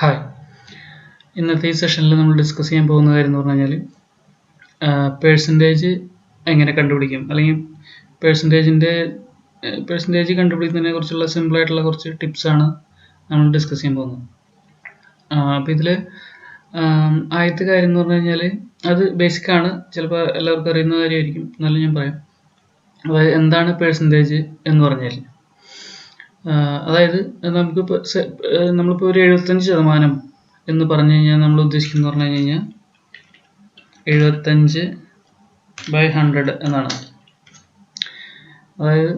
Hi ഇന്നത്തെ ഈ സെഷനിൽ നമ്മൾ ഡിസ്കസ് ചെയ്യാൻ പോകുന്ന കാര്യം എന്ന് പറഞ്ഞു കഴിഞ്ഞാൽ പേഴ്സന്റേജ് എങ്ങനെ കണ്ടുപിടിക്കും? അല്ലെങ്കിൽ പേഴ്സന്റേജിന്റെ പേഴ്സന്റേജ് കണ്ടുപിടിക്കുന്നതിനെ കുറിച്ചുള്ള സിമ്പിളായിട്ടുള്ള കുറച്ച് ടിപ്സാണ് നമ്മൾ ഡിസ്കസ് ചെയ്യാൻ പോകുന്നത്. അപ്പോൾ ഇതിൽ ആദ്യത്തെ കാര്യം എന്ന് പറഞ്ഞു കഴിഞ്ഞാൽ അത് ആണ്. ചിലപ്പോൾ എല്ലാവർക്കും അറിയുന്ന കാര്യമായിരിക്കും. എന്നാലും ഞാൻ പറയാം. അതായത് എന്താണ് പേഴ്സന്റേജ് എന്ന് പറഞ്ഞാൽ അതായത് നമുക്കിപ്പോൾ നമ്മളിപ്പോൾ ഒരു എഴുപത്തഞ്ച് ശതമാനം എന്ന് പറഞ്ഞു കഴിഞ്ഞാൽ നമ്മൾ ഉദ്ദേശിക്കുന്നത് പറഞ്ഞു കഴിഞ്ഞാൽ എഴുപത്തഞ്ച് ബൈ ഹൺഡ്രഡ് എന്നാണ്. അതായത്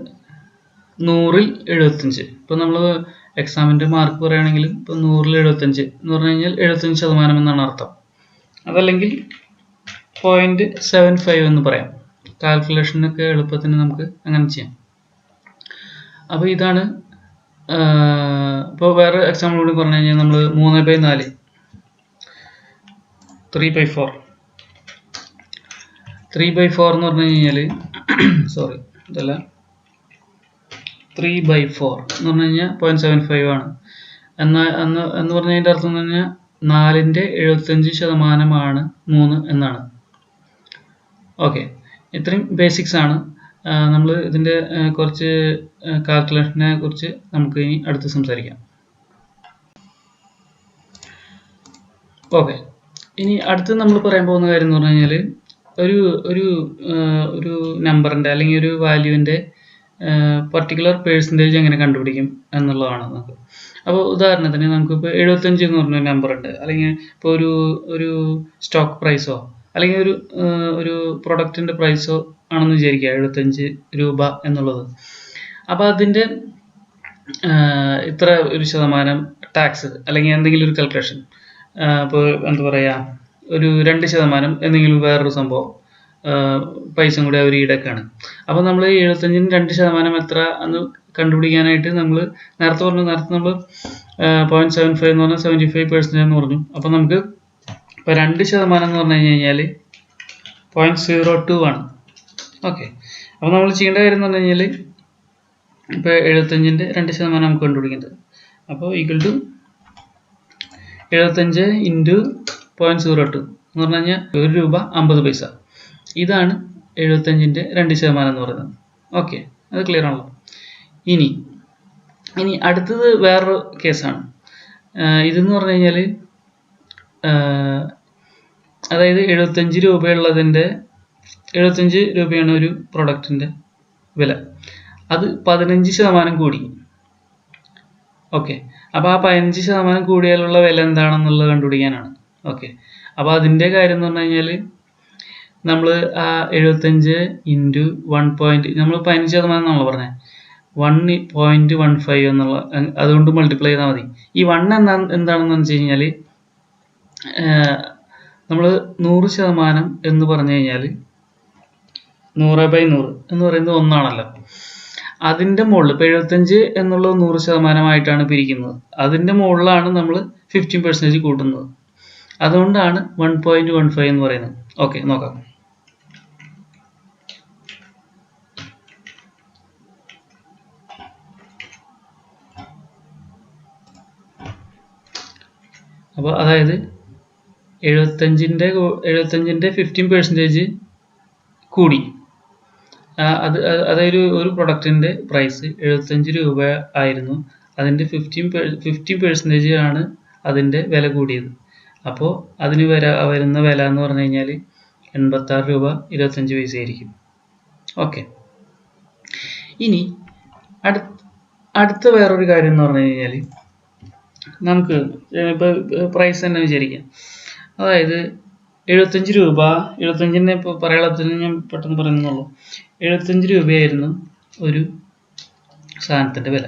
നൂറിൽ എഴുപത്തഞ്ച്. ഇപ്പോൾ നമ്മൾ എക്സാമിന്റെ മാർക്ക് പറയുകയാണെങ്കിൽ ഇപ്പോൾ നൂറിൽ എഴുപത്തഞ്ച് എന്ന് പറഞ്ഞു കഴിഞ്ഞാൽ എഴുപത്തഞ്ച് ശതമാനം എന്നാണ് അർത്ഥം. അതല്ലെങ്കിൽ പോയിന്റ് സെവൻ ഫൈവ് എന്ന് പറയാം. കാൽക്കുലേഷനൊക്കെ എളുപ്പത്തിന് നമുക്ക് അങ്ങനെ ചെയ്യാം. അപ്പോൾ ഇതാണ് ഇപ്പോൾ വേറെ എക്സാമ്പിൾ കൂടി പറഞ്ഞു കഴിഞ്ഞാൽ നമ്മൾ മൂന്ന് ബൈ നാല്. Three by four three by four എന്ന് പറഞ്ഞു കഴിഞ്ഞാൽ സോറി ഇതല്ല. ത്രീ ബൈ ഫോർ എന്ന് പറഞ്ഞു കഴിഞ്ഞാൽ പോയിന്റ് സെവൻ ഫൈവ് ആണ്. എന്നാൽ എന്ന് എന്ന് പറഞ്ഞതിന്റെ അർത്ഥം എന്ന് പറഞ്ഞാൽ നാലിന്റെ എഴുപത്തഞ്ച് ശതമാനമാണ് മൂന്ന് എന്നാണ്. ഓക്കെ ഇത്രയും ബേസിക്സ് ആണ്. നമ്മൾ ഇതിന്റെ കുറച്ച് കാൽക്കുലേഷനെ കുറിച്ച് നമുക്ക് ഇനി അടുത്ത് സംസാരിക്കാം. ഓക്കെ. ഇനി അടുത്ത് നമ്മൾ പറയാൻ പോകുന്ന കാര്യം എന്ന് പറഞ്ഞു കഴിഞ്ഞാൽ ഒരു ഒരു ഒരു നമ്പറിന്റെ അല്ലെങ്കിൽ ഒരു വാല്യൂവിന്റെ പർട്ടിക്കുലർ പേഴ്സന്റേജ് എങ്ങനെ കണ്ടുപിടിക്കും എന്നുള്ളതാണ് നമുക്ക്. അപ്പോൾ ഉദാഹരണത്തിന് നമുക്കിപ്പോൾ എഴുപത്തഞ്ച് എന്ന് പറഞ്ഞ നമ്പർ ഉണ്ട് അല്ലെങ്കിൽ ഇപ്പോൾ ഒരു ഒരു സ്റ്റോക്ക് പ്രൈസോ അല്ലെങ്കിൽ ഒരു ഒരു പ്രൊഡക്റ്റിന്റെ പ്രൈസോ ആണെന്ന് വിചാരിക്കുക എഴുപത്തഞ്ച് രൂപ എന്നുള്ളത്. അപ്പോൾ അതിന്റെ ഇത്ര ഒരു ശതമാനം ടാക്സ് അല്ലെങ്കിൽ എന്തെങ്കിലും ഒരു കാൽക്കുലേഷൻ ഇപ്പോൾ എന്താ പറയുക ഒരു രണ്ട് ശതമാനം എന്തെങ്കിലും വേറൊരു സംഭവം പൈസ കൂടി അവർ ഈടാക്കാണ്. അപ്പോൾ നമ്മൾ എഴുപത്തഞ്ചിന് രണ്ട് ശതമാനം എത്ര എന്ന് കണ്ടുപിടിക്കാനായിട്ട് നമ്മൾ നേരത്തെ പറഞ്ഞു നേരത്തെ നമ്മൾ പോയിന്റ് സെവൻ ഫൈവ് എന്ന് പറഞ്ഞാൽ സെവന്റി ഫൈവ് പെർസെന്റ് എന്ന് പറഞ്ഞു. അപ്പോൾ നമുക്ക് ഇപ്പോൾ രണ്ട് ശതമാനം എന്ന് പറഞ്ഞു കഴിഞ്ഞ് കഴിഞ്ഞാൽ പോയിന്റ് സീറോ ടു ആണ്. ഓക്കെ അപ്പോൾ നമ്മൾ ചെയ്യേണ്ട കാര്യം എന്ന് പറഞ്ഞു കഴിഞ്ഞാൽ ഇപ്പോൾ എഴുപത്തഞ്ചിന്റെ രണ്ട് ശതമാനം നമുക്ക് കണ്ടുപിടിക്കേണ്ടത്. അപ്പോൾ ഈക്വൽ ടു എഴുപത്തഞ്ച് ഇന്റു പോയിന്റ് സീറോ ടു എന്ന് പറഞ്ഞു കഴിഞ്ഞാൽ ഒരു രൂപ അമ്പത് പൈസ. ഇതാണ് എഴുപത്തഞ്ചിന്റെ രണ്ട് ശതമാനം എന്ന് പറയുന്നത്. ഓക്കെ അത് ക്ലിയർ ആണല്ലോ. ഇനി ഇനി അടുത്തത് വേറൊരു കേസാണ്. ഇതെന്ന് പറഞ്ഞു കഴിഞ്ഞാൽ അതായത് എഴുപത്തഞ്ച് രൂപയുള്ളതിന്റെ എഴുപത്തഞ്ച് രൂപയാണ് ഒരു പ്രൊഡക്റ്റിന്റെ വില. അത് പതിനഞ്ച് ശതമാനം കൂടി. ഓക്കെ അപ്പോൾ ആ പതിനഞ്ച് ശതമാനം കൂടിയാലുള്ള വില എന്താണെന്നുള്ളത് കണ്ടുപിടിക്കാനാണ്. ഓക്കെ അപ്പോൾ അതിന്റെ കാര്യം എന്ന് പറഞ്ഞു കഴിഞ്ഞാൽ നമ്മൾ ആ എഴുപത്തഞ്ച് ഇന്റു വൺ പോയിന്റ് നമ്മൾ പതിനഞ്ച് ശതമാനം നമ്മൾ പറഞ്ഞത് വൺ പോയിന്റ് വൺ ഫൈവ് എന്നുള്ള അതുകൊണ്ട് മൾട്ടിപ്ലൈ ചെയ്താൽ മതി. ഈ വൺ എന്താ എന്താണെന്ന് വെച്ച് കഴിഞ്ഞാൽ നമ്മൾ നൂറ് ശതമാനം എന്ന് പറഞ്ഞു കഴിഞ്ഞാൽ നൂറ് ബൈ നൂറ് എന്ന് പറയുന്നത് ഒന്നാണല്ലോ. അതിന്റെ മുകളിൽ ഇപ്പോൾ എഴുപത്തഞ്ച് എന്നുള്ളത് നൂറ് ശതമാനമായിട്ടാണ് പിരിക്കുന്നത്. അതിന്റെ മുകളിലാണ് നമ്മൾ ഫിഫ്റ്റീൻ പെർസെന്റേജ് കൂട്ടുന്നത്. അതുകൊണ്ടാണ് വൺ പോയിന്റ് വൺ ഫൈവ് എന്ന് പറയുന്നത്. ഓക്കെ നോക്കാം. അപ്പോൾ അതായത് എഴുപത്തഞ്ചിന്റെ എഴുപത്തഞ്ചിന്റെ ഫിഫ്റ്റീൻ പെർസെന്റേജ് കൂടി. അത് അതായത് ഒരു പ്രൊഡക്റ്റിന്റെ പ്രൈസ് എഴുപത്തഞ്ച് രൂപ ആയിരുന്നു. അതിന്റെ ഫിഫ്റ്റീൻ ഫിഫ്റ്റി പെർസെന്റേജ് ആണ് അതിന്റെ വില കൂടിയത്. അപ്പോൾ അതിന് വര വരുന്ന വില എന്ന് പറഞ്ഞു കഴിഞ്ഞാൽ എൺപത്താറ് രൂപ ഇരുപത്തഞ്ച് പൈസ ആയിരിക്കും. ഓക്കെ ഇനി അടുത്ത അടുത്ത വേറൊരു കാര്യം എന്ന് പറഞ്ഞു കഴിഞ്ഞാൽ നമുക്ക് ഇപ്പോൾ പ്രൈസ് തന്നെ വിചാരിക്കാം. അതായത് എഴുപത്തഞ്ച് രൂപ എഴുപത്തഞ്ചിന്റെ ഇപ്പോൾ പറയാളത്തിന് ഞാൻ പെട്ടെന്ന് പറയുന്നുള്ളൂ എഴുപത്തഞ്ച് രൂപയായിരുന്നു ഒരു സാധനത്തിന്റെ വില.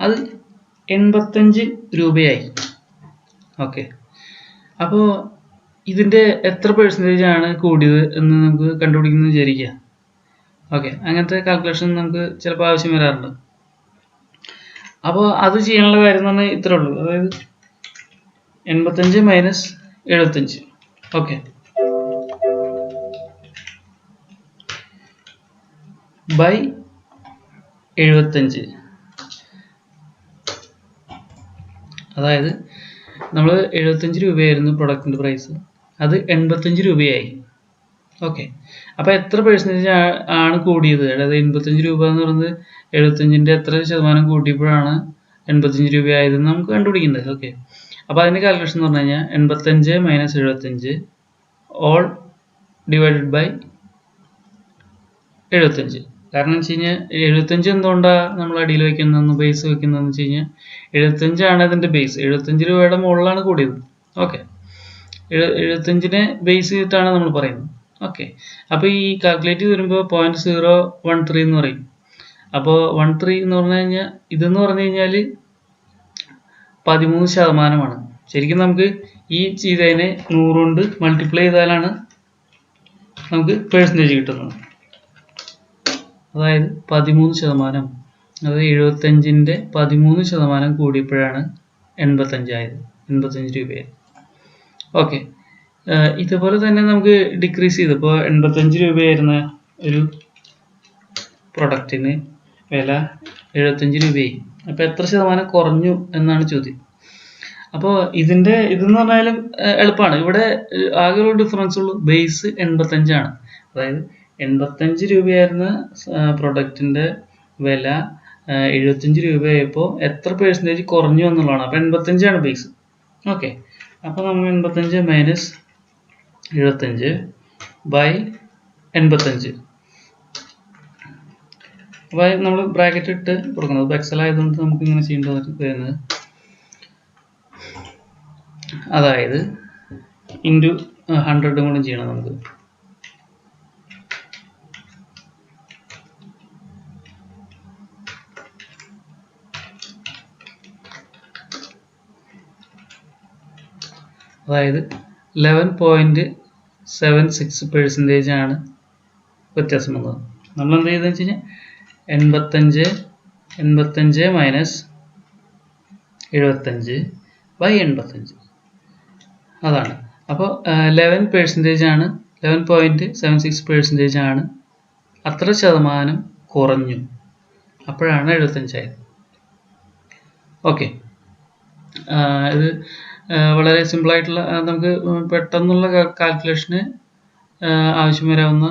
അത് എൺപത്തഞ്ച് രൂപയായി. ഓക്കെ. അപ്പോൾ ഇതിന്റെ എത്ര പെർസെന്റേജ് ആണ് കൂടിയത് എന്ന് നമുക്ക് കണ്ടുപിടിക്കുന്നത് വിചാരിക്കുക. ഓക്കെ. അങ്ങനത്തെ കാൽക്കുലേഷൻ നമുക്ക് ചിലപ്പോൾ ആവശ്യം വരാറുണ്ട്. അപ്പോൾ അത് ചെയ്യാനുള്ള കാര്യം തന്നെ ഇത്രേ ഉള്ളൂ. അതായത് എൺപത്തഞ്ച് മൈനസ് എഴുപത്തഞ്ച് ഓക്കെ. ബൈ എഴുപത്തഞ്ച്. അതായത് നമ്മൾ എഴുപത്തഞ്ച് രൂപയായിരുന്നു പ്രൊഡക്റ്റിന്റെ പ്രൈസ് അത് എൺപത്തഞ്ച് രൂപയായി. ഓക്കെ അപ്പോൾ എത്ര പെർസെന്റേജ് ആണ് കൂടിയത്? അതായത് എൺപത്തഞ്ച് രൂപ എന്ന് പറയുന്നത് എഴുപത്തഞ്ചിന്റെ എത്ര ശതമാനം കൂട്ടിയപ്പോഴാണ് എൺപത്തഞ്ച് രൂപയായതെന്ന് നമുക്ക് കണ്ടുപിടിക്കേണ്ടത്. ഓക്കെ അപ്പോൾ അതിന്റെ കാൽക്കുലേഷൻ എന്ന് പറഞ്ഞു കഴിഞ്ഞാൽ എൺപത്തഞ്ച് മൈനസ് എഴുപത്തഞ്ച് ഓൾ ഡിവൈഡഡ് ബൈ എഴുപത്തഞ്ച്. കാരണം വെച്ച് കഴിഞ്ഞാൽ എഴുപത്തഞ്ച് എന്തുകൊണ്ടാണ് നമ്മൾ അടിയിൽ വെക്കുന്നതെന്ന് ബേസ് വെക്കുന്നതെന്ന് വെച്ച് കഴിഞ്ഞാൽ എഴുപത്തഞ്ചാണ് അതിന്റെ ബേസ് എഴുപത്തഞ്ച് രൂപയുടെ മുകളിലാണ് കൂടിയത്. ഓക്കെ എഴു എഴുപത്തഞ്ചിനെ ബേസ് ചെയ്തിട്ടാണ് നമ്മൾ പറയുന്നത്. ഓക്കെ അപ്പോൾ ഈ കാൽക്കുലേറ്റ് ചെയ്ത് വരുമ്പോൾ പോയിന്റ് സീറോ വൺ ത്രീ എന്ന് പറയും. അപ്പോൾ വൺ ത്രീ എന്ന് പറഞ്ഞു കഴിഞ്ഞാൽ ഇതെന്ന് പറഞ്ഞു കഴിഞ്ഞാൽ പതിമൂന്ന് ശതമാനമാണ്. ശരിക്കും നമുക്ക് ഈ ചെയ്തതിനെ നൂറ് കൊണ്ട് മൾട്ടിപ്ലൈ ചെയ്താലാണ് നമുക്ക് പേഴ്സന്റേജ് കിട്ടുന്നത്. അതായത് പതിമൂന്ന് ശതമാനം അതായത് എഴുപത്തഞ്ചിന്റെ പതിമൂന്ന് ശതമാനം കൂടിയപ്പോഴാണ് എൺപത്തഞ്ചായത് എൺപത്തഞ്ച് രൂപയായി ഓക്കെ ഇതുപോലെ തന്നെ നമുക്ക് ഡിക്രീസ് ചെയ്ത്. ഇപ്പോൾ എൺപത്തഞ്ച് രൂപയായിരുന്ന ഒരു പ്രൊഡക്റ്റിന് വില എഴുപത്തഞ്ച് രൂപയായി. അപ്പോൾ എത്ര ശതമാനം കുറഞ്ഞു എന്നാണ് ചോദ്യം. അപ്പോൾ ഇതിന്റെ ഇതെന്ന് പറഞ്ഞാലും എളുപ്പമാണ്. ഇവിടെ ആകെ ഒരു ഡിഫറൻസ് ഉള്ളൂ. ബേസ് എൺപത്തഞ്ചാണ്. അതായത് എൺപത്തഞ്ച് രൂപയായിരുന്ന പ്രൊഡക്റ്റിന്റെ വില. എഴുപത്തഞ്ച് രൂപയായപ്പോൾ എത്ര പേഴ്സന്റേജ് കുറഞ്ഞു എന്നുള്ളതാണ്. അപ്പോൾ എൺപത്തഞ്ചാണ് ബേസ് ഓക്കെ അപ്പോൾ നമ്മൾ എൺപത്തഞ്ച് മൈനസ് എഴുപത്തഞ്ച് ബൈ എൺപത്തഞ്ച്. അപ്പോൾ നമ്മൾ ബ്രാക്കറ്റ് ഇട്ട് കൊടുക്കുന്നത് ഇപ്പോൾ എക്സൽ ആയതുകൊണ്ട് നമുക്ക് ഇങ്ങനെ ചെയ്യേണ്ടത് വരുന്നത്. അതായത് ഇന്റു ഹൺഡ്രഡും കൂടി ചെയ്യണം നമുക്ക്. അതായത് eleven point seven six percentage ആണ് വ്യത്യാസം വന്നത്. നമ്മൾ എന്ത് ചെയ്തെന്ന് വെച്ച് കഴിഞ്ഞാൽ എൺപത്തഞ്ച് എൺപത്തഞ്ച് മൈനസ് എഴുപത്തഞ്ച് ബൈ എൺപത്തഞ്ച്. അതാണ്. അപ്പോൾ ലെവൻ പെർസെന്റേജ് ആണ് eleven point seven six percentage ആണ് അത്ര ശതമാനം കുറഞ്ഞു. അപ്പോഴാണ് എഴുപത്തഞ്ചായത് ഓക്കെ ഇത് വളരെ സിമ്പിളായിട്ടുള്ള നമുക്ക് പെട്ടെന്നുള്ള കാൽക്കുലേഷന് ആവശ്യം വരാവുന്ന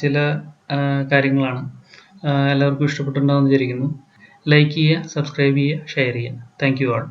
ചില കാര്യങ്ങളാണ്. എല്ലാവർക്കും ഇഷ്ടപ്പെട്ടിട്ടുണ്ടാവുമെന്ന് വിചാരിക്കുന്നു. ലൈക്ക് ചെയ്യുക സബ്സ്ക്രൈബ് ചെയ്യുക ഷെയർ ചെയ്യുക. Thank you all.